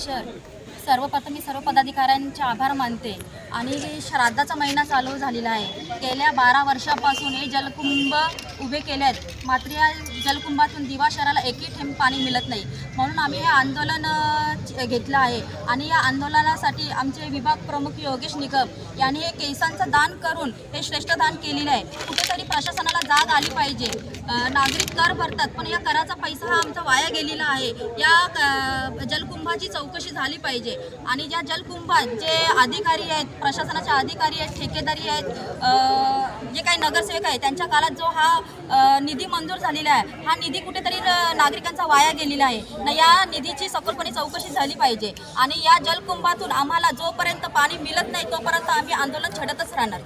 सर्वप्रथम मी सर्व पदाधिकाऱ्यांचे आभार मानते. आणि श्राद्धाचा महिना चालू झालेला आहे गेल्या बारा वर्षापासून हे जलकुंभ उभे केले आहेत मात्र या जलकुंभातून दिवा शहराला एकही थेंब पाणी मिळत नाही. म्हणून आम्ही हे आंदोलन घेतलं आहे. आणि या आंदोलनासाठी आमचे विभाग प्रमुख योगेश निकम यांनी हे केसांचं दान करून हे श्रेष्ठ दान केलेलं आहे. कुठेतरी प्रशासनाला जाग आली पाहिजे. नागरिक कर भरतात पण या कराचा पैसा हा आमचा वाया गेलेला आहे. या क- जलकुंभाची चौकशी झाली पाहिजे. आणि ज्या जलकुंभात जे अधिकारी आहेत प्रशासनाचे अधिकारी आहेत ठेकेदारी आहेत जे काही नगरसेवक आहे त्यांच्या काळात जो हा निधी मंजूर झालेला आहे हा निधी कुठेतरी नागरिकांचा वाया गेलेला आहे. ना या निधीची सखोलपणे चौकशी झाली पाहिजे. आणि या जलकुंभातून आम्हाला जोपर्यंत पाणी मिळत नाही तोपर्यंत आम्ही आंदोलन छेडतच राहणार.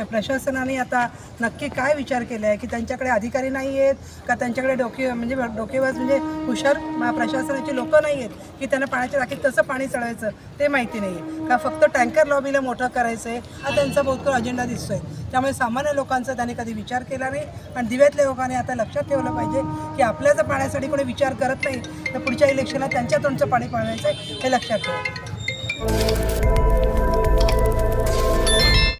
प्रशासनाने आता नक्की काय विचार केला आहे की त्यांच्याकडे अधिकारी नाही आहेत का त्यांच्याकडे डोके म्हणजे डोकेबाज म्हणजे हुशार म- प्रशासनाची लोकं नाही आहेत की त्यांना पाण्याच्या टाकीत कसं पाणी चढवायचं ते माहिती नाही आहे. का फक्त टँकर लॉबीला मोठं करायचं आहे हा त्यांचा बहुतकर अजेंडा दिसतोय. त्यामुळे सामान्य लोकांचा त्यांनी कधी विचार केला नाही. आणि दिव्यातल्या लोकांनी आता लक्षात ठेवलं पाहिजे की आपल्या जर पाण्यासाठी कोणी विचार करत नाही तर पुढच्या इलेक्शनला त्यांच्या तोंडचं पाणी पळवायचं आहे हे लक्षात ठेवा.